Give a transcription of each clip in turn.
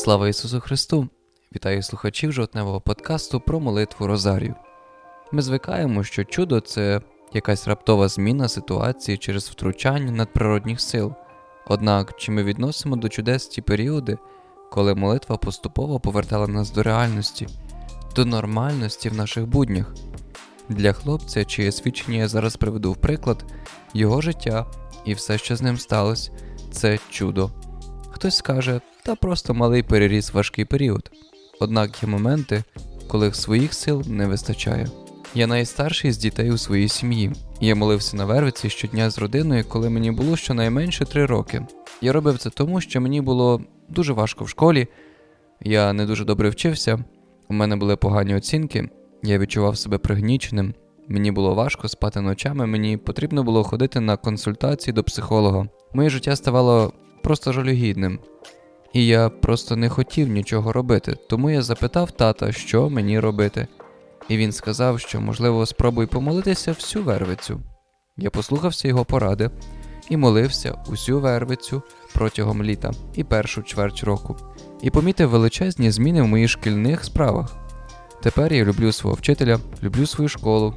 Слава Ісусу Христу! Вітаю слухачів жовтневого подкасту про молитву Розарію. Ми звикаємо, що чудо це якась раптова зміна ситуації через втручання надприродних сил. Однак, чи ми відносимо до чудес ті періоди, коли молитва поступово повертала нас до реальності, до нормальності в наших буднях? Для хлопця, чиє свідчення я зараз приведу в приклад, його життя і все, що з ним сталося, це чудо. Хтось скаже, та просто малий переріс важкий період. Однак є моменти, коли своїх сил не вистачає. Я найстарший з дітей у своїй сім'ї. Я молився на Вервиці щодня з родиною, коли мені було щонайменше три роки. Я робив це тому, що мені було дуже важко в школі, я не дуже добре вчився, у мене були погані оцінки, я відчував себе пригніченим, мені було важко спати ночами, мені потрібно було ходити на консультації до психолога. Моє життя ставало просто жалюгідним. І я просто не хотів нічого робити, тому я запитав тата, що мені робити. І він сказав, що, можливо, спробуй помолитися всю вервицю. Я послухався його поради і молився усю вервицю протягом літа і першу чверть року, і помітив величезні зміни в моїх шкільних справах. Тепер я люблю свого вчителя, люблю свою школу.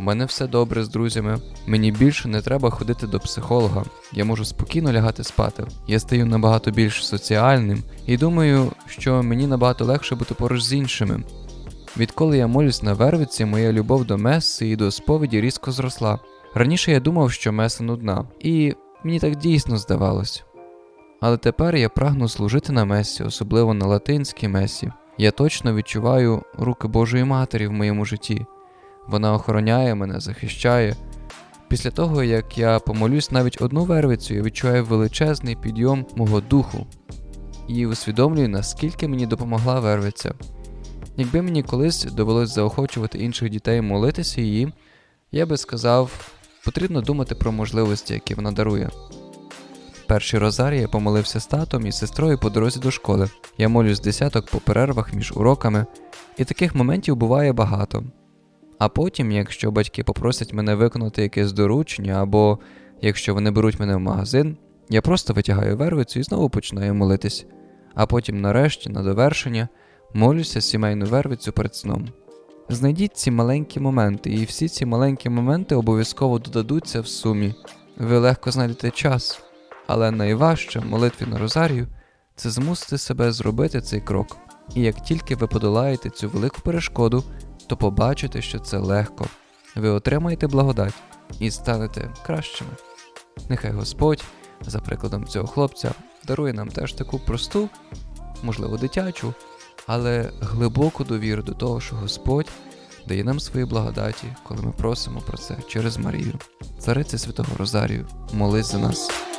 У мене все добре з друзями. Мені більше не треба ходити до психолога. Я можу спокійно лягати спати. Я стаю набагато більш соціальним і думаю, що мені набагато легше бути поруч з іншими. Відколи я молюсь на вервиці, моя любов до меси і до сповіді різко зросла. Раніше я думав, що меса нудна, і мені так дійсно здавалось. Але тепер я прагну служити на месі, особливо на латинській месі. Я точно відчуваю руки Божої Матері в моєму житті. Вона охороняє мене, захищає. Після того, як я помолюсь навіть одну вервицю, я відчуваю величезний підйом мого духу і усвідомлюю, наскільки мені допомогла вервиця. Якби мені колись довелось заохочувати інших дітей молитися її, я би сказав, потрібно думати про можливості, які вона дарує. Перший розарій я помолився з татом і сестрою по дорозі до школи. Я молюсь десяток по перервах між уроками, і таких моментів буває багато. А потім, якщо батьки попросять мене виконати якесь доручення, або якщо вони беруть мене в магазин, я просто витягаю вервицю і знову починаю молитись. А потім, нарешті, на довершення, молюся сімейну вервицю перед сном. Знайдіть ці маленькі моменти, і всі ці маленькі моменти обов'язково додадуться в сумі. Ви легко знайдете час, але найважче молитві на Розарію це змусити себе зробити цей крок. І як тільки ви подолаєте цю велику перешкоду, то побачите, що це легко. Ви отримаєте благодать і станете кращими. Нехай Господь, за прикладом цього хлопця, дарує нам теж таку просту, можливо, дитячу, але глибоку довіру до того, що Господь дає нам свої благодаті, коли ми просимо про це через Марію, цариці Святого Розарію, молись за нас.